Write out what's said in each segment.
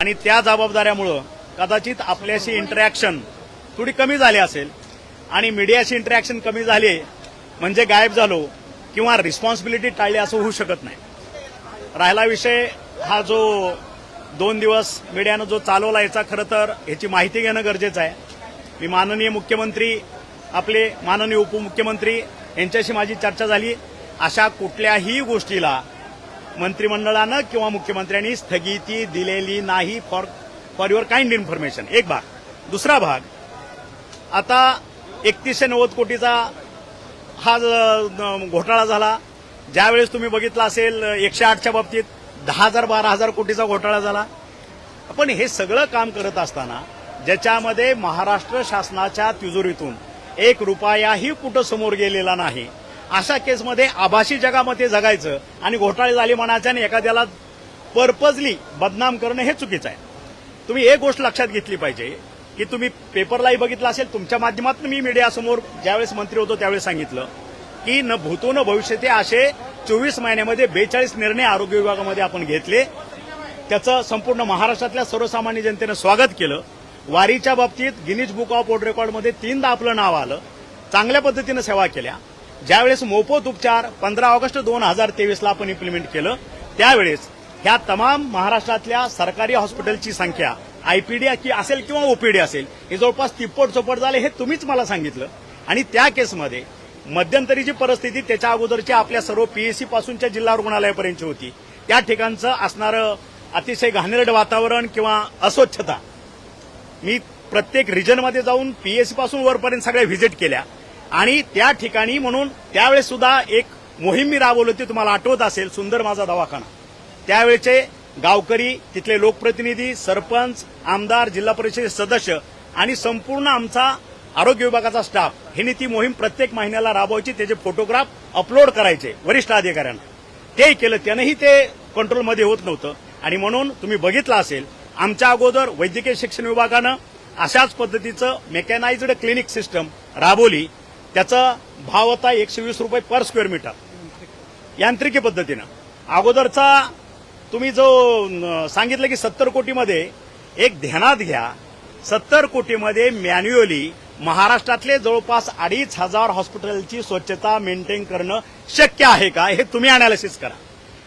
आणि त्या जबाबदाऱ्यामुळं कदाचित आपल्याशी इंटरॅक्शन थोडी कमी झाली असेल. आणि मीडियाशी इंटरॅक्शन कमी झाली म्हणजे गायब झालो किंवा रिस्पॉन्सिबिलिटी टाळली असं होऊ शकत नाही. राहिला विषय हा जो दोन दिवस मीडियानं जो चालवला याचा खरं तर ह्याची माहिती घेणं गरजेचं आहे. मी माननीय मुख्यमंत्री आपले माननीय उपमुख्यमंत्री यांच्याशी माझी चर्चा झाली. अशा कुठल्याही गोष्टीला मंत्रिमंडळानं किंवा मुख्यमंत्र्यांनी स्थगिती दिलेली नाही for for your kind information. एक भाग. दुसरा भाग आता एकतीसशे नव्वद कोटीचा हा ज- घोटाळा झाला. ज्यावेळेस तुम्ही बघितला असेल एकशे आठच्या बाबतीत दहा हजार बारा हजार कोटीचा घोटाळा झाला. पण हे सगळं काम करत असताना ज्याच्यामध्ये महाराष्ट्र शासनाच्या तिजोरीतून एक रुपयाही कुठं समोर गेलेला नाही. अशा केसमध्ये आभासी जगामध्ये जगायचं आणि घोटाळे झाले म्हणायचं आणि एखाद्याला पर्पजली बदनाम करणं हे चुकीचं आहे. तुम्ही एक गोष्ट लक्षात घेतली पाहिजे की तुम्ही पेपरलाही बघितलं असेल तुमच्या माध्यमातून मी मीडियासमोर ज्यावेळेस मंत्री होतो त्यावेळेस सांगितलं की न भूतो न भविष्यते असे चोवीस महिन्यामध्ये बेचाळीस निर्णय आरोग्य विभागामध्ये आपण घेतले. त्याचं संपूर्ण महाराष्ट्रातल्या सर्वसामान्य जनतेनं स्वागत केलं. वारीच्या बाबतीत गिनीज बुक ऑफ वर्ल्ड रेकॉर्डमध्ये तीनदा आपलं नाव आलं. चांगल्या पद्धतीनं सेवा केल्या. ज्यावेळेस मोफत उपचार पंधरा ऑगस्ट दोन हजार तेवीसला आपण इम्प्लिमेंट केलं त्यावेळेस ह्या तमाम महाराष्ट्रातल्या सरकारी हॉस्पिटलची संख्या आयपीडी की असेल किंवा ओपीडी असेल हे जवळपास तिप्पट चोपट झाले हे तुम्हीच मला सांगितलं. आणि त्या केसमध्ये मध्यंतरीची परिस्थिती त्याच्या अगोदरची आपल्या सर्व पीएससी पासूनच्या जिल्हा रुग्णालयापर्यंतची होती. त्या ठिकाणचं असणारं अतिशय घाणेरड वातावरण किंवा अस्वच्छता मी प्रत्येक रिजनमध्ये जाऊन पीएससी पासून वरपर्यंत सगळ्या व्हिजिट केल्या. आणि त्या ठिकाणी म्हणून त्यावेळेस सुद्धा एक मोहीम मी राबवली होती तुम्हाला आठवत असेल सुंदर माझा दवाखाना. त्यावेळेचे गावकरी तिथले लोकप्रतिनिधी सरपंच आमदार जिल्हा परिषद सदस्य आणि संपूर्ण आमचा आरोग्य विभागाचा स्टाफ हे ती मोहीम प्रत्येक महिन्याला राबवायची त्याचे फोटोग्राफ अपलोड करायचे वरिष्ठ अधिकाऱ्यांना. ते केलं त्यानंही ते कंट्रोलमध्ये होत नव्हतं. आणि म्हणून तुम्ही बघितलं असेल आमच्या अगोदर वैद्यकीय शिक्षण विभागानं अशाच पद्धतीचं मेकॅनाइज्ड क्लिनिक सिस्टम राबवली. त्याचा भाव होता एकशे वीस रुपये पर स्क्वेअर मीटर यांत्रिकी पद्धतीनं. अगोदरचा तुम्ही जो सांगितलं की सत्तर कोटीमध्ये एक ध्यानात घ्या. सत्तर कोटीमध्ये मॅन्युअली महाराष्ट्रातले जवळपास अडीच हजार हॉस्पिटलची स्वच्छता मेंटेन करणं शक्य आहे का हे तुम्ही अनालिसिस करा.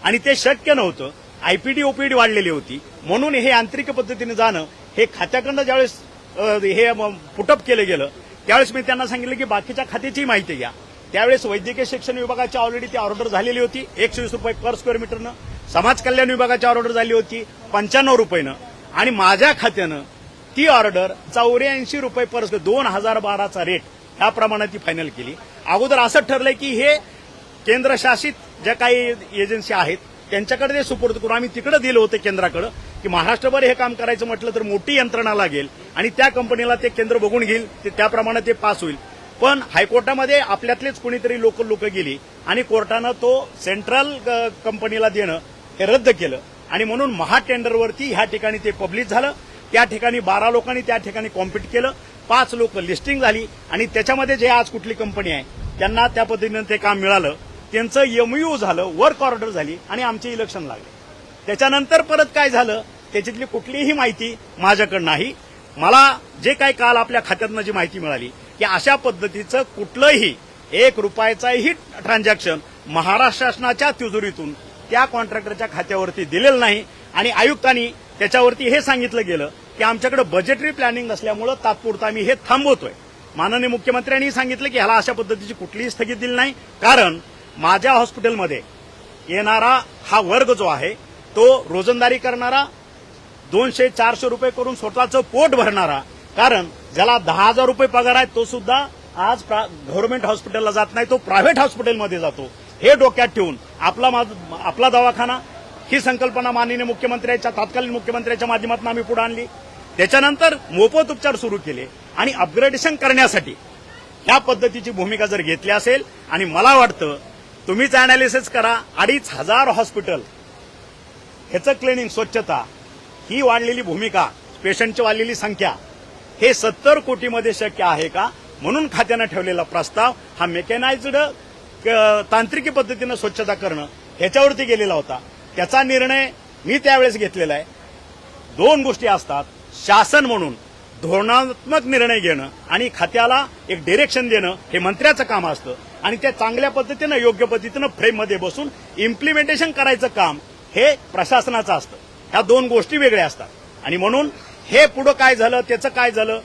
आणि ते शक्य नव्हतं. आयपीडी ओपीडी वाढलेली होती. म्हणून हे यांत्रिक पद्धतीने जाणं हे खात्याकडनं ज्यावेळेस हे पुटअप केलं गेलं त्यावेळेस मी त्यांना सांगितलं की बाकीच्या खात्याची माहिती घ्या. त्यावेळेस वैद्यकीय शिक्षण विभागाची ऑलरेडी ती ऑर्डर झालेली होती. एकशे वीस रुपये पर स्क्वेअर मीटरनं समाज कल्याण विभागाची ऑर्डर झाली होती पंच्याण्णव रुपयेनं आणि माझ्या खात्यानं ती ऑर्डर चौऱ्याऐंशी रुपये पर स्क्वेअर दोन हजार बाराचा रेट ह्या प्रमाणात ती फायनल केली. अगोदर असं ठरलंय की हे केंद्रशासित ज्या काही एजन्सी आहेत त्यांच्याकडे ते सुपूर्द करून आम्ही तिकडे दिलं होतं केंद्राकडं. की महाराष्ट्रभर हे काम करायचं म्हटलं तर मोठी यंत्रणा लागेल आणि त्या कंपनीला ते केंद्र बघून घेईल ते त्याप्रमाणे ते पास होईल. पण हायकोर्टामध्ये आपल्यातलेच कुणीतरी लोकल लोक गेली आणि कोर्टानं तो सेंट्रल कंपनीला देणं हे रद्द केलं. आणि म्हणून महाटेंडरवरती ह्या ठिकाणी ते पब्लिश झालं. त्या ठिकाणी बारा लोकांनी त्या ठिकाणी कॉम्पिट केलं. पाच लोक लिस्टिंग झाली आणि त्याच्यामध्ये जे आज कुठली कंपनी आहे त्यांना त्या पद्धतीनं ते काम मिळालं. त्यांचं एमयू झालं वर्क ऑर्डर झाली आणि आमचे इलेक्शन लागले. त्याच्यानंतर परत काय झालं त्याच्यातली कुठलीही माहिती माझ्याकडे नाही. मला जे काही काल आपल्या खात्यातनं जी माहिती मिळाली की अशा पद्धतीचं कुठलंही एक रुपयाचाही ट्रान्झॅक्शन महाराष्ट्र शासनाच्या तिजोरीतून त्या कॉन्ट्रॅक्टरच्या खात्यावरती दिलेलं नाही. आणि आयुक्तांनी त्याच्यावरती हे सांगितलं गेलं की आमच्याकडे बजेटरी प्लॅनिंग असल्यामुळं तात्पुरतं आम्ही हे थांबवतोय. माननीय मुख्यमंत्र्यांनी सांगितलं की ह्याला अशा पद्धतीची कुठलीही स्थगिती दिली नाही. कारण माझ्या हॉस्पिटलमध्ये येणारा हा वर्ग जो आहे तो रोजंदारी करणारा दोनशे चारशे रुपये करून स्वतःचं पोट भरणारा. कारण ज्याला दहा हजार रुपये पगार आहे तो सुद्धा आज गव्हर्नमेंट हॉस्पिटलला जात नाही तो प्रायव्हेट हॉस्पिटलमध्ये जातो. हे डोक्यात ठेवून आपला मा- आपला दवाखाना ही संकल्पना माननीय मुख्यमंत्र्यांच्या तत्कालीन मुख्यमंत्र्यांच्या माध्यमातून आम्ही पुढे आणली. त्याच्यानंतर मोफत उपचार सुरू केले आणि अपग्रेडेशन करण्यासाठी ह्या पद्धतीची भूमिका जर घेतली असेल आणि मला वाटतं तुम्हीच अनालिसिस करा अडीच हजार हॉस्पिटल ह्याचं क्लिनिंग स्वच्छता ही वाढलेली भूमिका पेशंटची वाढलेली संख्या हे सत्तर कोटीमध्ये शक्य आहे का? म्हणून खात्यानं ठेवलेला प्रस्ताव हा मेकॅनाइज्ड तांत्रिकी पद्धतीनं स्वच्छता करणं ह्याच्यावरती गेलेला होता. त्याचा निर्णय मी त्यावेळेस घेतलेला आहे. दोन गोष्टी असतात. शासन म्हणून धोरणात्मक निर्णय घेणं आणि खात्याला एक डिरेक्शन देणं हे मंत्र्याचं काम असतं. आणि ते चांगल्या पद्धतीनं योग्य पद्धतीनं फ्रेममध्ये बसून इम्प्लिमेंटेशन करायचं काम हे प्रशासनाचं असतं. ह्या दोन गोष्टी वेगळ्या असतात. आणि म्हणून हे पुढं काय झालं त्याचं काय झालं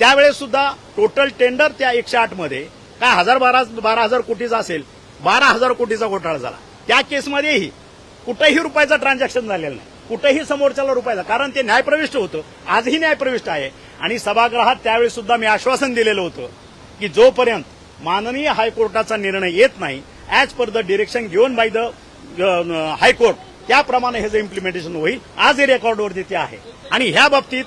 त्यावेळेस सुद्धा टोटल टेंडर त्या एकशे आठमध्ये काय हजार बारा बारा हजार कोटीचा असेल बारा हजार कोटीचा घोटाळा झाला. त्या केसमध्येही कुठेही रुपयाचं ट्रान्झॅक्शन झालेलं नाही. कुठेही समोरच्याला रुपयाचा कारण ते न्यायप्रविष्ट होतं. आजही न्यायप्रविष्ट आहे. आणि सभागृहात त्यावेळी सुद्धा मी आश्वासन दिलेलं होतं की जोपर्यंत माननीय हायकोर्टाचा निर्णय येत नाही ऍज पर द डिरेक्शन घेऊन बाय द हायकोर्ट त्याप्रमाणे हे जे इम्प्लिमेंटेशन होईल आज हे रेकॉर्डवरती ते आहे. आणि ह्या बाबतीत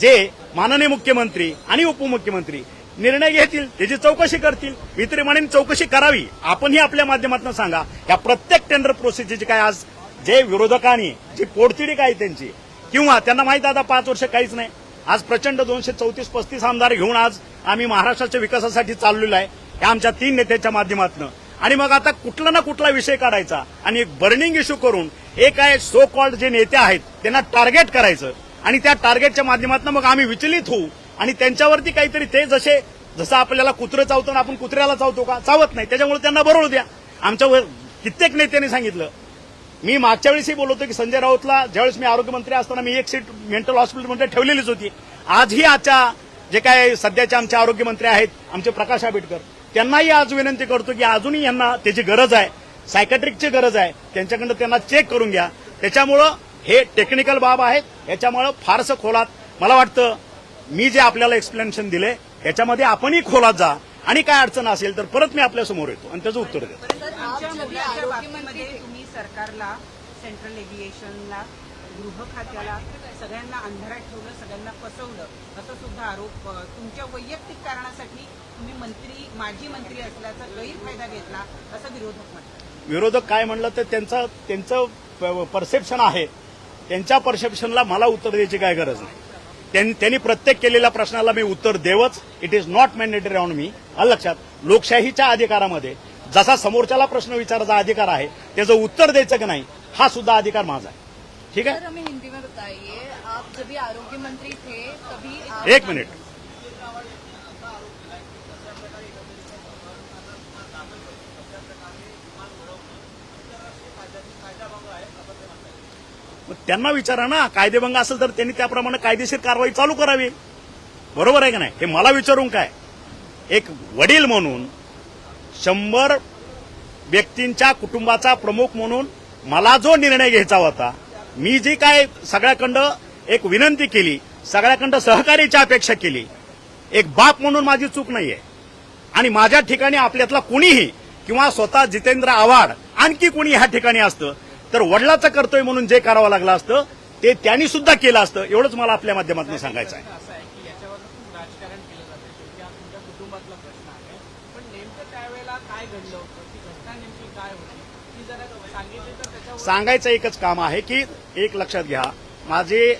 जे माननीय मुख्यमंत्री आणि उपमुख्यमंत्री निर्णय घेतील त्याची चौकशी करतील मी तरी म्हणेन चौकशी करावी. आपणही आपल्या माध्यमातून सांगा या प्रत्येक टेंडर प्रोसेसची काय आज जे विरोधकांनी जी पोटतिडी काय त्यांची किंवा त्यांना माहीत आता पाच वर्ष काहीच नाही. आज प्रचंड दोनशे चौतीस पस्तीस आमदार घेऊन आज आम्ही महाराष्ट्राच्या विकासासाठी चाललेलो आहे. या आमच्या तीन नेत्याच्या माध्यमातून आणि मग आता कुठला ना कुठला विषय काढायचा आणि एक बर्निंग इश्यू करून एक आहे सो कॉल्ड जे नेते आहेत त्यांना टार्गेट करायचं. आणि त्या टार्गेटच्या माध्यमातून मग आम्ही विचलित होऊ. आणि त्यांच्यावरती काहीतरी ते जसे जसं आपल्याला कुत्रं चावतो ना आपण कुत्र्याला चावतो का? चावत नाही. त्याच्यामुळे त्यांना बरोबर द्या. आमच्यावर कित्येक नेत्यांनी सांगितलं. मी मागच्या वेळेसही बोलतो की संजय राऊतला ज्यावेळेस मी आरोग्यमंत्री असताना मी एक सीट मेंटल हॉस्पिटलमध्ये ठेवलेलीच होती. आजही आजच्या जे काय सध्याचे आमचे आरोग्यमंत्री आहेत आमचे प्रकाश आंबेडकर त्यांनाही आज विनंती करतो की अजूनही यांना त्याची गरज आहे सायकॅट्रिकची गरज आहे त्यांच्याकडनं त्यांना चेक करून घ्या. त्याच्यामुळं हे टेक्निकल बाब आहेत याच्यामुळं फारसं खोलात मला वाटतं मी जे आपल्याला एक्सप्लेनेशन दिले याच्यामध्ये आपणही खोलात जा. आणि काय अडचण असेल तर परत मी आपल्यासमोर येतो आणि त्याचं उत्तर देतो. सरकारला सेंट्रल एव्हिएशनला गृह खात्याला सगळ्यांना अंधारात ठेवलं सगळ्यांना फसवलं असं सुद्धा आरोप तुमच्या वैयक्तिक कारणासाठी तुम्ही मंत्री माजी मंत्री असल्याचा गैरफायदा घेतला असं विरोधक म्हणतात. विरोधक काय म्हणलं तर त्यांचं त्यांचं परसेप्शन आहे. त्यांच्या परसेप्शनला मला उत्तर द्यायची काय गरज नाही. त्यां- त्यांनी प्रत्येक केलेल्या प्रश्नाला मी उत्तर देवच. It is not mandatory on मी लक्षात. लोकशाहीच्या अधिकारामध्ये जसा समोरच्याला प्रश्न विचारायचा अधिकार आहे त्याचं उत्तर द्यायचं की नाही हा सुद्धा अधिकार माझा आहे. ठीक सर आहे हमें हिंदी में बताइए आप जब भी आरोग्य मंत्री थे तभी आप एक मिनिट मग त्यांना विचारा ना कायदेभंग असेल तर त्यांनी त्याप्रमाणे कायदेशीर कारवाई चालू करावी. बरोबर आहे का नाही? हे मला विचारून काय? एक वडील म्हणून शंभर व्यक्तींच्या कुटुंबाचा प्रमुख म्हणून मला जो निर्णय घ्यायचा होता मी जी काय सगळ्याकडं एक विनंती केली सगळ्याकडं सहकार्याची अपेक्षा केली एक बाप म्हणून माझी चूक नाहीये. आणि माझ्या ठिकाणी आपल्यातला कुणीही किंवा स्वतः जितेंद्र आव्हाड आणखी कुणी ह्या ठिकाणी असतं तर वडिलाचं कर्तव्य म्हणून जे करावं लागलं असतं ते त्यांनी सुद्धा केलं असतं एवढंच मला आपल्या माध्यमातून सांगायचं आहे. सांगायचं एकच काम आहे की एक लक्षात घ्या माझे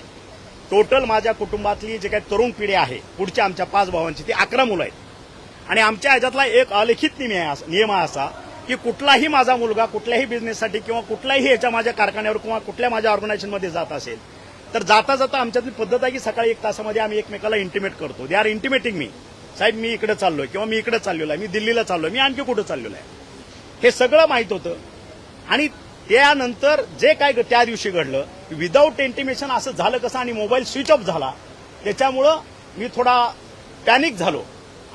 टोटल माझ्या कुटुंबातली जे काही तरुण पिढी आहे पुढच्या आमच्या पाच भावांची ती अकरा मुलं आहेत. आणि आमच्या ह्याच्यातला एक अलिखित नियम आहे असा की कुठलाही माझा मुलगा कुठल्याही बिझनेससाठी किंवा कुठल्याही याच्या माझ्या कारखान्यावर किंवा कुठल्या माझ्या ऑर्गनायझेशनमध्ये जात असेल तर जाता जाता आमच्यातली पद्धत आहे की सकाळी एक तासामध्ये आम्ही एकमेकाला इंटिमेट करतो. दे आर इंटिमेटिंग मी साहेब मी इकडे चाललोय किंवा मी इकडे चाललेलो आहे मी दिल्लीला चाललोय मी आणखी कुठं चाललेलो आहे? हे सगळं माहीत होतं. आणि त्यानंतर जे काय त्या दिवशी घडलं विदाऊट इंटिमेशन असं झालं कसं आणि मोबाईल स्विच ऑफ झाला त्याच्यामुळं मी थोडा पॅनिक झालो.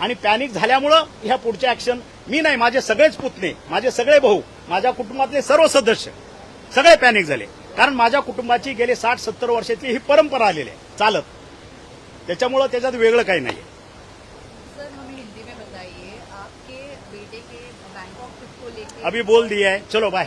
आणि पॅनिक झाल्यामुळं ह्या पुढच्या ऍक्शन मी नाही माझे सगळेच पुतणे माझे सगळे भाऊ माझ्या कुटुंबातले सर्व सदस्य सगळे पॅनिक झाले. कारण माझ्या कुटुंबाची गेले साठ सत्तर वर्षातली ही परंपरा आलेली आहे. चालत. त्याच्यामुळं त्याच्यात वेगळं काही नाही अभी बोल दिया है. चलो बाय